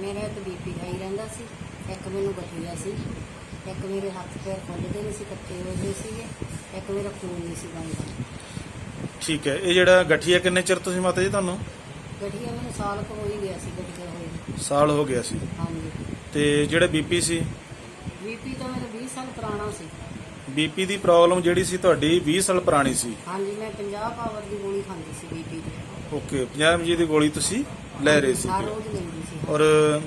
ਮੇਰਾ ਇੱਕ BP high ਰਹਿੰਦਾ ਸੀ ਇੱਕ ਮੈਨੂੰ ਗਠੀਆ ਸੀ। ਇੱਕ ਮੇਰੇ ਹੱਥ ਪੈਰ ਫੁੱਲਦੇ ਨਹੀਂ ਸੀ ਕੱਟੇ ਹੋਏ ਸੀਗੇ ਇੱਕ ਮੇਰਾ ਖੂਨ ਨਹੀਂ ਸੀ ਬਣਦਾ। ਠੀਕ ਹੈ ਇਹ ਜਿਹੜਾ ਗਠੀਆ ਕਿੰਨੇ ਚਿਰ ਤੋਂ ਸੀ ਮਾਤਾ ਜੀ ਤੁਹਾਨੂੰ? ਗਠੀਆ ਮੈਨੂੰ ਸਾਲ ਕੁ ਹੋ ਹੀ ਗਿਆ ਸੀ ਗਠੀਆ ਹੋਏ ਸਾਲ ਹੋ ਗਿਆ ਸੀ। ਹਾਂਜੀ। ਤੇ ਜਿਹੜੇ ਬੀਪੀ ਸੀ? ਬੀਪੀ ਤਾਂ ਮੇਰਾ 20 ਸਾਲ ਪੁਰਾਣਾ ਸੀ। ਬੀਪੀ ਦੀ ਪ੍ਰੋਬਲਮ ਜਿਹੜੀ ਸੀ ਤੁਹਾਡੀ 20 ਸਾਲ ਪੁਰਾਣੀ ਸੀ। ਹਾਂਜੀ ਮੈਂ 50 ਪਾਵਰ ਦੀ ਗੋਲੀ ਖਾਂਦੀ ਸੀ ਬੀਪੀ ਦੀ ਓਕੇ 50 ਜੀ ਦੀ ਗੋਲੀ ਤੁਸੀਂ ਲੈ ਰਹੇ ਸੀ। ਹਰ ਰੋਜ਼ ਲੈਂਦੀ ਸੀ। ਔਰ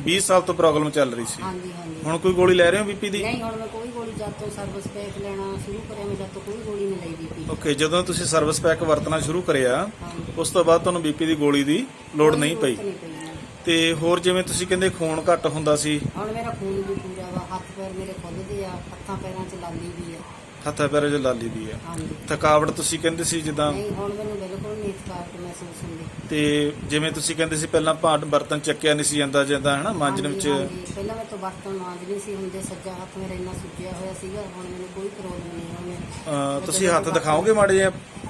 20 ਸਾਲ ਤੋਂ ਪ੍ਰੋਬਲਮ ਚੱਲ ਰਹੀ ਸੀ। ਹਾਂਜੀ ਹਾਂਜੀ। ਹੁਣ ਕੋਈ ਗੋਲੀ ਲੈ ਰਹੇ ਹੋ ਬੀਪੀ ਦੀ? ਨਹੀਂ ਹੁਣ ਮੈਂ ਕੋਈ ਗੋਲੀ ਜਦ ਤੋਂ ਸਰਵਿਸ ਪੈਕ ਲੈਣਾ ਸ਼ੁਰੂ ਕਰਿਆ ਮੈਂ ਜਦ ਤੋਂ ਕੋਈ ਗੋਲੀ ਨਹੀਂ ਲਈ ਬੀਪੀ। ਓਕੇ ਜਦੋਂ ਤੁਸੀਂ ਸਰਵਿਸ ਪੈਕ ਵਰਤਣਾ ਸ਼ੁਰੂ ਕਰਿਆ ਹਾਂਜੀ। ਉਸ ਤੋਂ ਬਾਅਦ ਤੁਹਾਨੂੰ ਬੀਪੀ ਦੀ ਗੋਲੀ ਦੀ ਲੋੜ ਨਹੀਂ ਪਈ। ਜ਼ਰੂਰਤ ਨਹੀਂ ਪਈ। ਮੈਨੂੰ। ਤੇ ਹੋਰ ਜਿਵੇਂ ਤੁਸੀਂ ਕਹਿੰਦੇ ਖੂਨ ਘੱਟ ਹੁੰਦਾ ਸੀ? ਹੁਣ ਮੇਰਾ ਖੂਨ ਵੀ ਪੂਰਾ ਵਾ ਹੱਥ ਪੈਰ ਮੇਰੇ ਖੁੱਲਦੇ ਆ ਹੱਥਾਂ ਪੈਰਾਂ 'ਚ ਲਾਲੀ ਵੀ ਆ। ਹੱਥਾਂ ਪੈਰਾਂ 'ਚ ਲਾਲੀ ਵੀ ਹੈ। ਹਾਂਜੀ। ਥਕਾਵਟ ਤੁਸੀਂ ਕਹਿੰਦੇ ਸੀ ਜਿੱਦਾਂ? ਨਹੀਂ ਹੁਣ ਮੈਨੂੰ ਬਿਲਕੁਲ ਨਹੀਂ ਥਕਾਵਟ ਮਹਿਸੂਸ ਹੁੰਦੀ। ਤੇ ਜਿਵੇਂ ਤੁਸੀਂ ਕਹਿੰਦੇ ਸੀ ਪਹਿਲਾਂ ਭਾਂਡ ਬਰਤਨ ਚੱਕਿਆ ਨਹੀਂ ਸੀ ਜਾਂਦਾ ਜਾਂਦਾ ਹਨਾ ਮਾਂਜਣ ਵਿੱਚ? ਹਾਂਜੀ, ਹਾਂਜੀ। ਪਹਿਲਾਂ ਮੈਂ ਤੋਂ ਬਰਤਨ ਮਾਂਜਦੀ ਸੀ ਹੁੰਦੇ ਸੱਜਾ ਹੱਥ ਮੇਰਾ ਇੰਨਾ ਸੁੱਜਿਆ ਹੋਇਆ ਸੀਗਾ ਹੁਣ ਮੈਨੂੰ ਕੋਈ ਪ੍ਰੋਬਲਮ ਨਹੀਂ ਹੁਣ ਮੈਂ- ਅਹ ਤੁਸੀਂ ਹੱਥ ਦਿਖਾਓਗੇ ਮਾੜੇ ਜਿਹਾ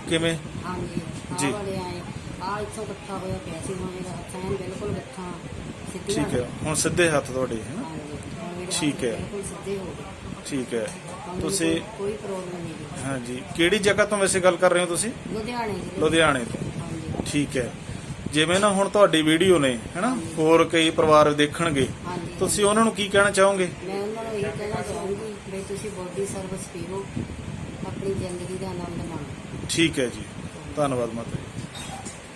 ਕਿਵੇਂ? ਹਾਂਜੀ ਜੀ। ਆਹ ਵਾਲੇ ਆਏ। ਆ ਇੱਥੋਂ ਇਕੱਠਾ ਹੋਇਆ ਪਿਆ ਸੀ ਹੁਣ ਮੇਰਾ ਹੱਥ ਐਨ ਬਿਲਕੁਲ ਇਕੱਠਾ ਸਿੱਧੀਆਂ ਠੀਕ ਹੈ। ਹੁਣ ਸਿੱਧੇ ਹੱਥ ਤੁਹਾਡੇ ਹਨਾ? ਹਾਂਜੀ ਹੁਣ ਮੇਰੇ ਹੱਥ ਠੀਕ ਹੈ। ਬਿਲਕੁਲ ਸਿੱਧੇ ਹੋ ਗਏ। ਠੀਕ ਹੈ। ਤੁਸੀਂ ਕੋਈ- ਪ੍ਰੋਬਲਮ ਨਹੀਂ ਗੀ। ਹਾਂਜੀ। ਕਿਹੜੀ ਜਗ੍ਹਾ ਤੋਂ ਵੈਸੇ ਗੱਲ ਕਰ ਰਹੇ ਹੋ ਤੁਸੀਂ? ਲੁਧਿਆਣੇ ਜ਼ਿਲ੍ਹੇ ਲੁਧਿਆਣੇ ਤੋਂ। ਹਾਂਜੀ। ਠੀਕ ਹੈ। ਜਿਵੇਂ ਨਾ ਹੁਣ ਤੁਹਾਡੀ ਵੀਡੀਓ ਨੇ ਹਨਾ? ਹੋਰ ਕਈ ਪਰਿਵਾਰ ਦੇਖਣਗੇ। ਹਾਂਜੀ। ਤੁਸੀਂ ਉਹਨਾਂ ਨੂੰ ਕੀ ਕਹਿਣਾ ਚਾਹੋਗੇ? ਮੈਂ ਉਹਨਾਂ ਨੂੰ ਇਹ ਕਹਿਣਾ ਚਾਹੂੰਗੀ ਵੀ ਤੁਸੀਂ ਬੋਡੀ ਸਰਵਿਸ ਪੀਓ ਆਪਣੀ ਜ਼ਿੰਦਗੀ ਦਾ ਆਨੰਦ ਮਾਣੋ। ਠੀਕ ਹੈ ਜੀ। ਧੰਨਵਾਦ ਮਾਤਾ ਜੀ।